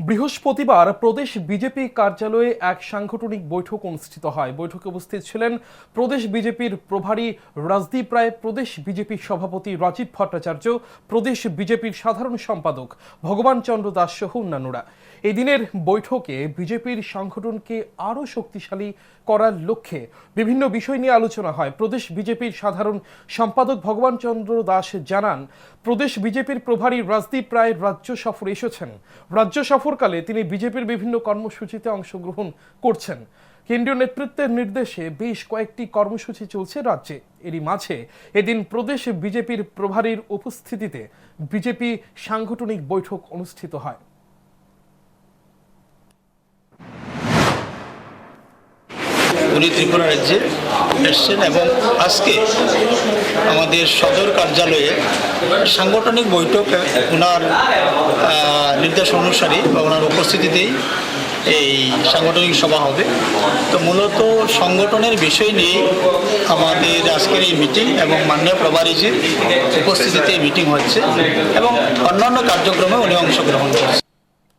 বৃহস্পতিবার প্রদেশ বিজেপি কার্যালয়ে এক সাংগঠনিক বৈঠক অনুষ্ঠিত হয়। বৈঠকে উপস্থিত ছিলেন প্রদেশ বিজেপির প্রভারী রাজদীপ রায়, প্রদেশ বিজেপির সভাপতি রাজীব ভট্টাচার্য, প্রদেশ বিজেপির সাধারণ সম্পাদক ভগবান চন্দ্র দাস সহ অন্যান্যরা। এই দিনের বৈঠকে বিজেপির সংগঠনকে আরও শক্তিশালী করার লক্ষ্যে বিভিন্ন বিষয় নিয়ে আলোচনা হয়। প্রদেশ বিজেপির সাধারণ সম্পাদক ভগবান চন্দ্র দাস জানান, প্রদেশ বিজেপির প্রভারী রাজদীপ রায় রাজ্য সফরে এসেছেন। রাজ্য সফরকালে তিনি বিজেপির বিভিন্ন কর্মসূচিতে অংশগ্রহণ করছেন। কেন্দ্রীয় নেতৃত্বের নির্দেশে বেশ কয়েকটি কর্মসূচি চলছে রাজ্যে। এরই মাঝে এদিন প্রদেশ বিজেপির প্রভারীর উপস্থিতিতে বিজেপি সাংগঠনিক বৈঠক অনুষ্ঠিত হয়। উনি ত্রিপুরা রাজ্যে এসছেন এবং আজকে আমাদের সদর কার্যালয়ে সাংগঠনিক বৈঠক ওনার নির্দেশ অনুসারে বা ওনার উপস্থিতিতেই এই সাংগঠনিক সভা হবে। তো মূলত সংগঠনের বিষয় নিয়ে আমাদের আজকের এই মিটিং এবং মাননীয় প্রভারীজির উপস্থিতিতে এই মিটিং হচ্ছে এবং অন্যান্য কার্যক্রমে উনি অংশগ্রহণ করছেন।